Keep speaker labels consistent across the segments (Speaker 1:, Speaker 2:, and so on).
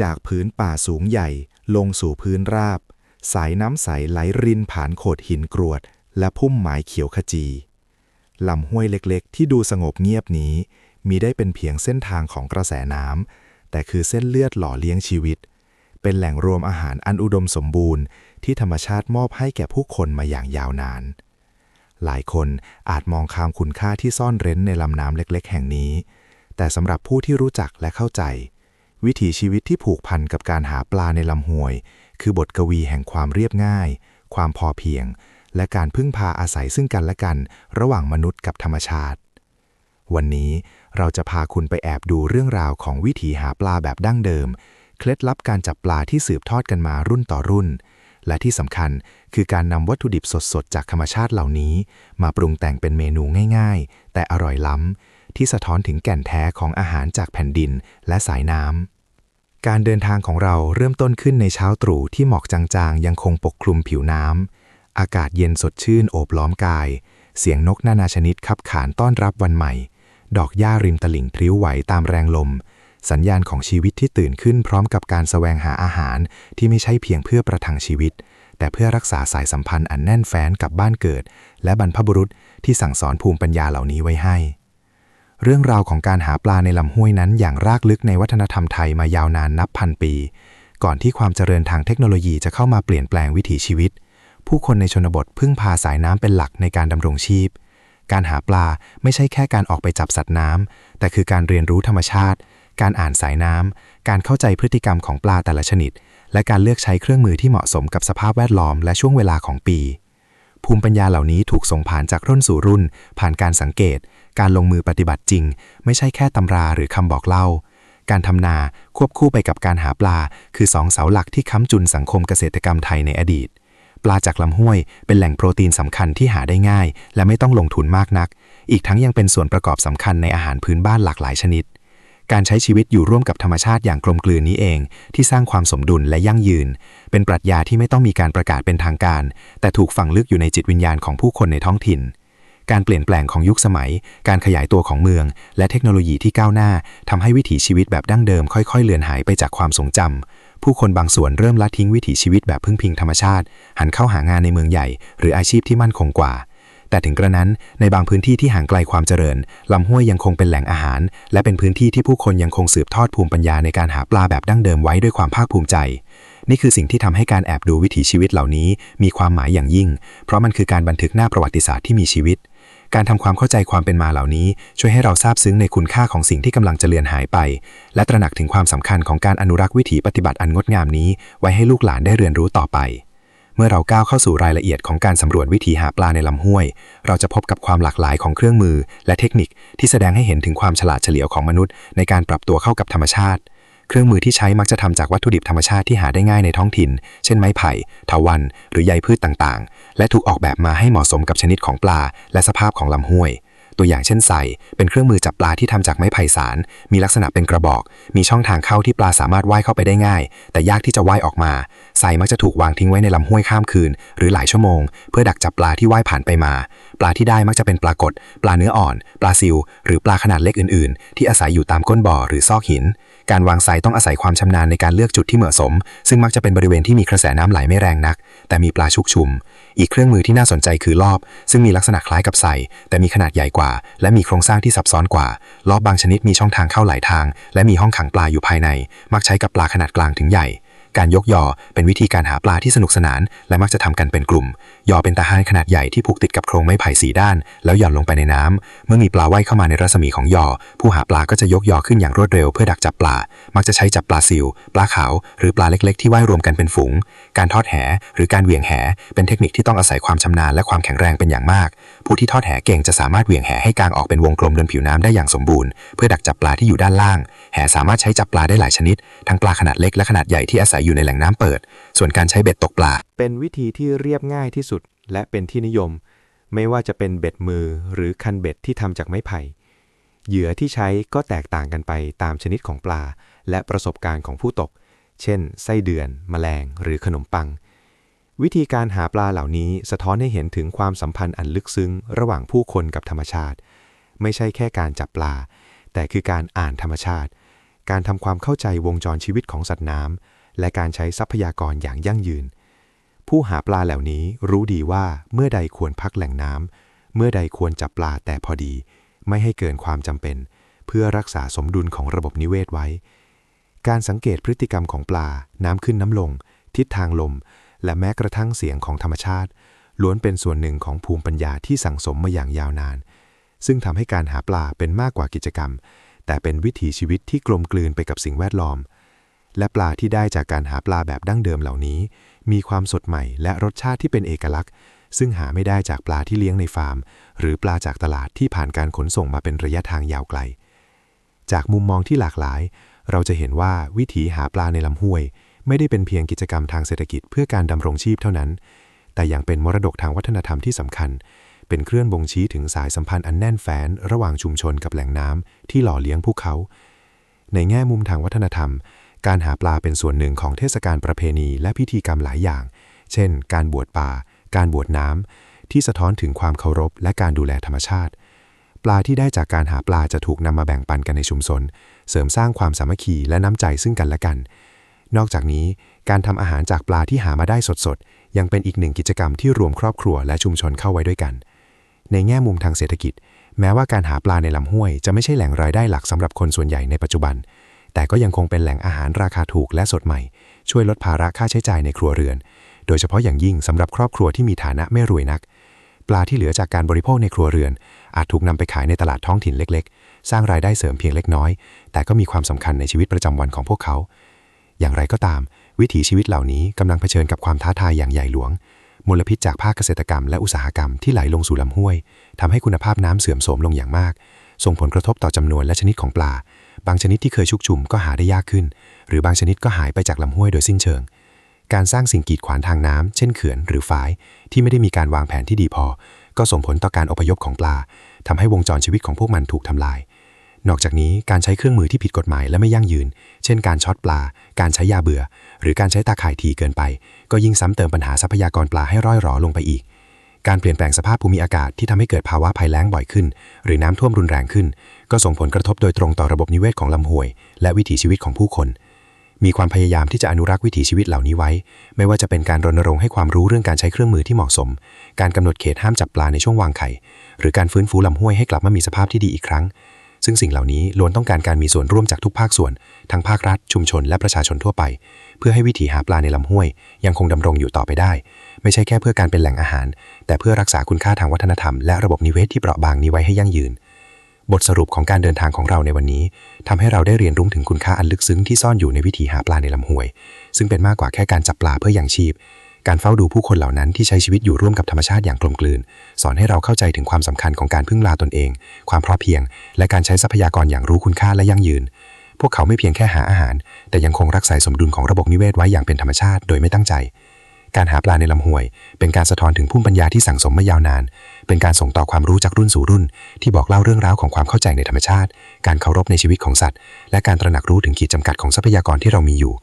Speaker 1: จากพื้นป่าสูงใหญ่ลงสู่พื้นราบ สายน้ำใสไหลรินผ่านโขดหินกรวด และพุ่มไม้เขียวขจีลำห้วยเล็กๆ ที่ดูสงบเงียบนี้ มีได้เป็นเพียงเส้นทางของกระแสน้ำแต่คือเส้นเลือดหล่อเลี้ยงชีวิต เป็นแหล่งรวมอาหารอันอุดมสมบูรณ์ ที่ธรรมชาติมอบให้แก่ผู้คนมาอย่างยาวนาน หลายคนอาจมองข้ามคุณค่าที่ซ่อนเร้นในลำน้ำเล็ก ๆ แห่งนี้ แต่สำหรับผู้ที่รู้จักและเข้าใจ วิถีชีวิตที่ผูกพันกับการหาปลาในลำห้วย คือบทกวีแห่งความเรียบง่าย ความพอเพียง และการพึ่งพาอาศัยซึ่งกันและกัน ระหว่างมนุษย์กับธรรมชาติ วันนี้เราจะพาคุณไปแอบดูเรื่องราวของวิถีหาปลาแบบดั้งเดิม เคล็ดลับการจับปลาที่สืบทอดกันมารุ่นต่อรุ่น และที่สำคัญคือการนำวัตถุดิบสดๆ จากธรรมชาติเหล่านี้ มาปรุงแต่งเป็นเมนูง่าย ๆ แต่อร่อยล้ำที่สะท้อนถึงแก่นแท้ของอาหารจากแผ่นดินและสายน้ำ การเดินทางของเราเริ่มต้นขึ้นในเช้าตรู่ที่หมอกจางๆ ยังคงปกคลุมผิวน้ำ อากาศเย็นสดชื่นโอบล้อมกาย เสียงนกนานาชนิดขับขานต้อนรับวันใหม่ ดอกหญ้าริมตลิ่งพริ้วไหวตามแรงลม สัญญาณของชีวิตที่ตื่นขึ้นพร้อมกับการแสวงหาอาหารที่ไม่ใช่เพียงเพื่อประทังชีวิต แต่เพื่อรักษาสายสัมพันธ์อันแน่นแฟ้นกับบ้านเกิด และบรรพบุรุษที่สั่งสอนภูมิปัญญาเหล่านี้ไว้ให้ เรื่องราวของการหาปลาในลำห้วยนั้นอย่างรากลึกในวัฒนธรรมไทยมายาวนานนับพันปี ก่อนที่ความเจริญทางเทคโนโลยีจะเข้ามาเปลี่ยนแปลงวิถีชีวิต ผู้คนในชนบทพึ่งพาสายน้ำเป็นหลักในการดำรงชีพ การหาปลาไม่ใช่แค่การออกไปจับสัตว์น้ำแต่คือการเรียนรู้ธรรมชาติ การอ่านสายน้ำการเข้าใจพฤติกรรมของปลาแต่ละชนิด และการเลือกใช้เครื่องมือที่เหมาะสมกับสภาพแวดล้อมและช่วงเวลาของปีภูมิปัญญาเหล่านี้ถูกส่งผ่านจากรุ่นสู่รุ่น ผ่านการสังเกต การลงมือปฏิบัติจริง ไม่ใช่แค่ตำราหรือคำบอกเล่า การทำนาควบคู่ไปกับการหาปลา คือสองเสาหลักที่ค้ำจุนสังคมเกษตรกรรมไทยในอดีต ปลาจากลำห้วย เป็นแหล่งโปรตีนสำคัญที่หาได้ง่าย และไม่ต้องลงทุนมากนัก อีกทั้งยังเป็นส่วนประกอบสำคัญในอาหารพื้นบ้านหลากหลายชนิดการใช้ชีวิตอยู่ร่วมกับธรรมชาติอย่างกลมกลืนนี้เอง ที่สร้างความสมดุลและยั่งยืน เป็นปรัชญาที่ไม่ต้องมีการประกาศเป็นทางการ แต่ถูกฝังลึกอยู่ในจิตวิญญาณของผู้คนในท้องถิ่น การเปลี่ยนแปลงของยุคสมัย การขยายตัวของเมือง และเทคโนโลยีที่ก้าวหน้าทำให้วิถีชีวิตแบบดั้งเดิมค่อยๆ เลือนหายไปจากความทรงจำผู้คนบางส่วนเริ่มละทิ้งวิถีชีวิตแบบพึ่งพิงธรรมชาติ หันเข้าหางานในเมืองใหญ่ หรืออาชีพที่มั่นคงกว่า แต่ถึงกระนั้นในบางพื้นที่ที่ห่างไกลความเจริญลำห้วยยังคงเป็นแหล่งอาหาร และเป็นพื้นที่ที่ผู้คนยังคงสืบทอดภูมิปัญญาในการหาปลาแบบดั้งเดิมไว้ด้วยความภาคภูมิใจนี่คือสิ่งที่ทำให้การแอบดูวิถีชีวิตเหล่านี้มีความหมายอย่างยิ่ง เพราะมันคือการบันทึกหน้าประวัติศาสตร์ที่มีชีวิต การทำความเข้าใจความเป็นมาเหล่านี้ ช่วยให้เราซาบซึ้งในคุณค่าของสิ่งที่กำลังจะเลือนหายไป และตระหนักถึงความสำคัญของการอนุรักษ์วิถีปฏิบัติอันงดงามนี้ ไว้ให้ลูกหลานได้เรียนรู้ต่อไป เมื่อเราก้าวเข้าสู่รายละเอียดของการสำรวจวิถีหาปลาในลำห้วย เราจะพบกับความหลากหลายของเครื่องมือ และเทคนิคที่แสดงให้เห็นถึงความฉลาดเฉลียวของมนุษย์ ในการปรับตัวเข้ากับธรรมชาติ เครื่องมือที่ใช้มักจะทำจากวัตถุดิบธรรมชาติที่หาได้ง่ายในท้องถิ่น เช่นไม้ไผ่เถาวัลย์หรือใยพืชต่างๆ และถูกออกแบบมาให้เหมาะสมกับชนิดของปลา และสภาพของลำห้วย ตัวอย่างเช่นไซเป็นเครื่องมือจับปลาที่ทำจากไม้ไผ่สาร มีลักษณะเป็นกระบอก มีช่องทางเข้าที่ปลาสามารถว่ายเข้าไปได้ง่าย แต่ยากที่จะว่ายออกมาไซมักจะถูกวางทิ้งไว้ในลำห้วยข้ามคืน หรือหลายชั่วโมง เพื่อดักจับปลาที่ว่ายผ่านไปมา ปลาที่ได้มักจะเป็นปลากดปลาเนื้ออ่อน ปลาซิว หรือปลาขนาดเล็กอื่นๆ ที่อาศัยอยู่ตามก้นบ่อหรือซอกหิน การวางไซต้องอาศัยความชำนาญในการเลือกจุดที่เหมาะสม ซึ่งมักจะเป็นบริเวณที่มีกระแสน้ำไหลไม่แรงนัก แต่มีปลาชุกชุม อีกเครื่องมือที่น่าสนใจคือลอบ ซึ่งมีลักษณะคล้ายกับไซแต่มีขนาดใหญ่กว่า และมีโครงสร้างที่ซับซ้อนกว่าลอบบางชนิดมีช่องทางเข้าหลายทาง และมีห้องขังปลาอยู่ภายใน มักใช้กับปลาขนาดกลางถึงใหญ่การยกยอเป็นวิธีการหาปลาที่สนุกสนาน และมักจะทำกันเป็นกลุ่ม ยอเป็นตาหานขนาดใหญ่ที่ผูกติดกับโครงไม้ไผ่สีด้าน แล้วหย่อนลงไปในน้ำเมื่อมีปลาว่ายเข้ามาในรัศมีของยอ ผู้หาปลาก็จะยกยอขึ้นอย่างรวดเร็วเพื่อดักจับปลา มักจะใช้จับปลาซิว ปลาขาว หรือปลาเล็ก ๆ ที่ว่ายรวมกันเป็นฝูง การทอดแห หรือการเหวี่ยงแห เป็นเทคนิคที่ต้องอาศัยความชำนาญและความแข็งแรงเป็นอย่างมาก ผู้ที่ทอดแหเก่งจะสามารถเหวี่ยงแหให้กางออกเป็นวงกลมบนผิวน้ำได้อย่างสมบูรณ์ เพื่อดักจับปลาที่อยู่ด้านล่าง แหสามารถใช้จับปลาได้หลายชนิด ทั้งปลาขนาดเล็กและขนาดใหญ่ที่อาศัยอยู่ในแหล่งน้ำเปิด ส่วนการใช้เบ็ดตกปลา
Speaker 2: เป็นวิธีที่เรียบง่ายที่สุด และเป็นที่นิยม ไม่ว่าจะเป็นเบ็ดมือหรือคันเบ็ดที่ทำจากไม้ไผ่ เหยื่อที่ใช้ก็แตกต่างกันไปตามชนิดของปลา และประสบการณ์ของผู้ตก เช่น ไส้เดือน แมลง หรือขนมปัง วิธีการหาปลาเหล่านี้สะท้อนให้เห็นถึงความสัมพันธ์อันลึกซึ้ง ระหว่างผู้คนกับธรรมชาติ ไม่ใช่แค่การจับปลา แต่คือการอ่านธรรมชาติ
Speaker 1: การทำความเข้าใจวงจรชีวิตของสัตว์น้ำและการใช้ทรัพยากรอย่างยั่งยืน ผู้หาปลาเหล่านี้รู้ดีว่าเมื่อใดควรพักแหล่งน้ำ เมื่อใดควรจับปลาแต่พอดี ไม่ให้เกินความจำเป็น เพื่อรักษาสมดุลของระบบนิเวศไว้ การสังเกตพฤติกรรมของปลา น้ำขึ้นน้ำลง ทิศทางลม และแม้กระทั่งเสียงของธรรมชาติ ล้วนเป็นส่วนหนึ่งของภูมิปัญญาที่สั่งสมมาอย่างยาวนาน ซึ่งทำให้การหาปลาเป็นมากกว่ากิจกรรม แต่เป็นวิถีชีวิตที่กลมกลืนไปกับสิ่งแวดล้อม และปลาที่ได้จากการหาปลาแบบดั้งเดิมเหล่านี้ มีความสดใหม่และรสชาติที่เป็นเอกลักษณ์ ซึ่งหาไม่ได้จากปลาที่เลี้ยงในฟาร์ม หรือปลาจากตลาดที่ผ่านการขนส่งมาเป็นระยะทางยาวไกล จากมุมมองที่หลากหลาย เราจะเห็นว่าวิถีหาปลาในลำห้วย ไม่ได้เป็นเพียงกิจกรรมทางเศรษฐกิจเพื่อการดำรงชีพเท่านั้น แต่ยังเป็นมรดกทางวัฒนธรรมที่สำคัญ เป็นเครื่องบ่งชี้ถึงสายสัมพันธ์อันแน่นแฟ้นระหว่างชุมชนกับแหล่งน้ำที่หล่อเลี้ยงพวกเขา ในแง่มุมทางวัฒนธรรม การหาปลาเป็นส่วนหนึ่งของเทศกาลประเพณีและพิธีกรรมหลายอย่าง เช่น การบวชป่า การบวชน้ำ ที่สะท้อนถึงความเคารพและการดูแลธรรมชาติ ปลาที่ได้จากการหาปลาจะถูกนำมาแบ่งปันกันในชุมชน เสริมสร้างความสามัคคีและน้ำใจซึ่งกันและกัน นอกจากนี้ การทำอาหารจากปลาที่หามาได้สดๆ ยังเป็นอีกหนึ่งกิจกรรมที่รวมครอบครัวและชุมชนเข้าไว้ด้วยกัน ในแง่มุมทางเศรษฐกิจ แม้ว่าการหาปลาในลำห้วย จะไม่ใช่แหล่งรายได้หลักสำหรับคนส่วนใหญ่ในปัจจุบัน แต่ก็ยังคงเป็นแหล่งอาหารราคาถูกและสดใหม่ ช่วยลดภาระค่าใช้จ่ายในครัวเรือน โดยเฉพาะอย่างยิ่งสำหรับครอบครัวที่มีฐานะไม่รวยนัก ปลาที่เหลือจากการบริโภคในครัวเรือน อาจถูกนำไปขายในตลาดท้องถิ่นเล็ก ๆ สร้างรายได้เสริมเพียงเล็กน้อย แต่ก็มีความสำคัญในชีวิตประจำวันของพวกเขา อย่างไรก็ตาม วิถีชีวิตเหล่านี้กำลังเผชิญกับความท้าทายอย่างใหญ่หลวงมลพิษจากภาคเกษตรกรรมและอุตสาหกรรมที่ไหลลงสู่ลำห้วยทำให้คุณภาพน้ำเสื่อมโทรมลงอย่างมาก ส่งผลกระทบต่อจำนวนและชนิดของปลา บางชนิดที่เคยชุกชุมก็หาได้ยากขึ้น หรือบางชนิดก็หายไปจากลำห้วยโดยสิ้นเชิง การสร้างสิ่งกีดขวางทางน้ำเช่นเขื่อนหรือฝาย ที่ไม่ได้มีการวางแผนที่ดีพอ ก็ส่งผลต่อการอพยพของปลาทำให้วงจรชีวิตของพวกมันถูกทำลาย นอกจากนี้การใช้เครื่องมือที่ผิดกฎหมายและไม่ยั่งยืน เช่น การช็อตปลา การใช้ยาเบื่อ หรือการใช้ตาข่ายทีเกินไป ก็ยิ่งซ้ำเติมปัญหาทรัพยากรปลาให้ร่อยหรอลงไปอีก การเปลี่ยนแปลงสภาพภูมิอากาศที่ทำให้เกิดภาวะภัยแล้งบ่อยขึ้น หรือน้ำท่วมรุนแรงขึ้น ก็ส่งผลกระทบโดยตรงต่อระบบนิเวศของลำห้วย และวิถีชีวิตของผู้คน มีความพยายามที่จะอนุรักษ์วิถีชีวิตเหล่านี้ไว้ ไม่ว่าจะเป็นการรณรงค์ให้ความรู้เรื่องการใช้เครื่องมือที่เหมาะสม การกำหนดเขตห้ามจับปลาในช่วงวางไข่ หรือการฟื้นฟูลำห้วยให้กลับมามีสภาพที่ดีอีกครั้ง ซึ่งสิ่งเหล่านี้ล้วนต้องการการมีส่วนร่วมจากทุกภาคส่วน ทั้งภาครัฐ ชุมชน และประชาชนทั่วไป เพื่อให้วิถีหาปลาในลำห้วย ยังคงดำรงอยู่ต่อไปได้ ไม่ใช่แค่เพื่อการเป็นแหล่งอาหาร แต่เพื่อรักษาคุณค่าทางวัฒนธรรมและระบบนิเวศที่เปราะบางนี้ไว้ให้ยั่งยืน บทสรุปของการเดินทางของเราในวันนี้ทำให้เราได้เรียนรู้ถึงคุณค่าอันลึกซึ้งที่ซ่อนอยู่ในวิถีหาปลาในลำห้วย ซึ่งเป็นมากกว่าแค่การจับปลาเพื่อยังชีพ การเฝ้าดูผู้คนเหล่านั้นที่ใช้ชีวิตอยู่ร่วมกับธรรมชาติอย่างกลมกลืน สอนให้เราเข้าใจถึงความสำคัญของการพึ่งพาตนเอง ความพอเพียง และการใช้ทรัพยากรอย่างรู้คุณค่าและยั่งยืนพวกเขาไม่เพียงแค่หาอาหาร แต่ยังคงรักษาสมดุลของระบบนิเวศไว้อย่างเป็นธรรมชาติโดยไม่ตั้งใจ การหาปลาในลำห้วย เป็นการสะท้อนถึงภูมิปัญญาที่สั่งสมมายาวนาน เป็นการส่งต่อความรู้จากรุ่นสู่รุ่น ที่บอกเล่าเรื่องราวของความเข้าใจในธรรมชาติ การเคารพในชีวิตของสัตว์ และการตระหนักรู้ถึงขีดจำกัดของทรัพยากรที่เรามีอยู่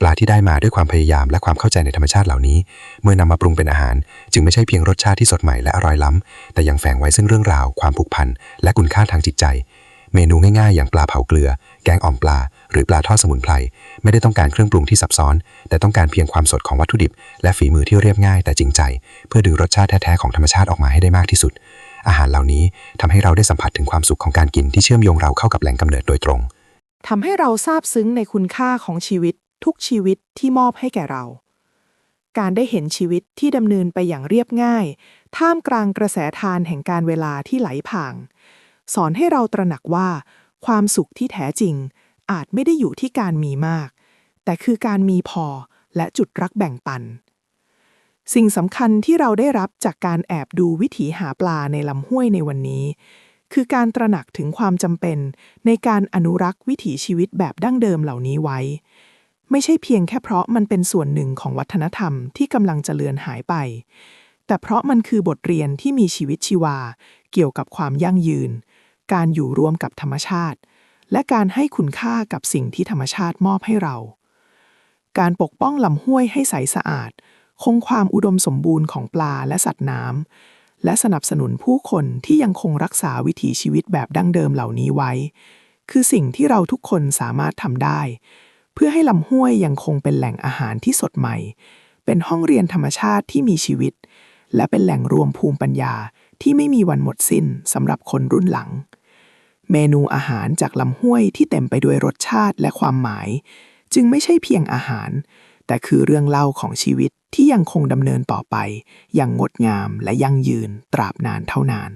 Speaker 1: ปลาที่ได้มาด้วยความพยายามและความเข้าใจในธรรมชาติเหล่านี้ เมื่อนำมาปรุงเป็นอาหาร จึงไม่ใช่เพียงรสชาติที่สดใหม่และอร่อยล้ำแต่ยังแฝงไว้ซึ่งเรื่องราว ความผูกพันและคุณค่าทางจิตใจ เมนูง่ายๆ อย่างปลาเผาเกลือ แกงอ่อมปลา หรือปลาทอดสมุนไพรไม่ได้ต้องการเครื่องปรุงที่ซับซ้อน แต่ต้องการเพียงความสดของวัตถุดิบ และฝีมือที่เรียบง่ายแต่จริงใจ เพื่อดึงรสชาติแท้ๆของธรรมชาติออกมาให้ได้มากที่สุด อาหารเหล่านี้ทำให้เราได้สัมผัสถึงความสุขของการกินที่เชื่อมโยงเราเข้ากับแหล่งกำเนิดโดยตรง
Speaker 3: ทำให้เราซาบซึ้งในคุณค่าของชีวิต ทุกชีวิตที่มอบให้แก่เรา การได้เห็นชีวิตที่ดำเนินไปอย่างเรียบง่าย ท่ามกลางกระแสทานแห่งการเวลาที่ไหลผ่านสอนให้เราตระหนักว่า ความสุขที่แท้จริง อาจไม่ได้อยู่ที่การมีมาก แต่คือการมีพอและจุดรักแบ่งปัน สิ่งสำคัญที่เราได้รับจากการแอบดูวิถีหาปลาในลำห้วยในวันนี้ คือการตระหนักถึงความจำเป็น ในการอนุรักษ์วิถีชีวิตแบบดั้งเดิมเหล่านี้ไว้ ไม่ใช่เพียงแค่เพราะมันเป็นส่วนหนึ่งของวัฒนธรรมที่กำลังจะเลือนหายไป แต่เพราะมันคือบทเรียนที่มีชีวิตชีวา เกี่ยวกับความยั่งยืน การอยู่รวมกับธรรมชาติ และการให้คุณค่ากับสิ่งที่ธรรมชาติมอบให้เรา การปกป้องลำห้วยให้ใสสะอาด คงความอุดมสมบูรณ์ของปลาและสัตว์น้ำ และสนับสนุนผู้คนที่ยังคงรักษาวิถีชีวิตแบบดั้งเดิมเหล่านี้ไว้ คือสิ่งที่เราทุกคนสามารถทำได้ เพื่อให้ลำห้วยยังคงเป็นแหล่งอาหารที่สดใหม่ เป็นห้องเรียนธรรมชาติที่มีชีวิต และเป็นแหล่งรวมภูมิปัญญา ที่ไม่มีวันหมดสิ้นสำหรับคนรุ่นหลัง เมนูอาหารจากลำห้วยที่เต็มไปด้วยรสชาติและความหมาย จึงไม่ใช่เพียงอาหาร แต่คือเรื่องเล่าของชีวิตที่ยังคงดำเนินต่อไป อย่างงดงามและยั่งยืนตราบนานเท่านาน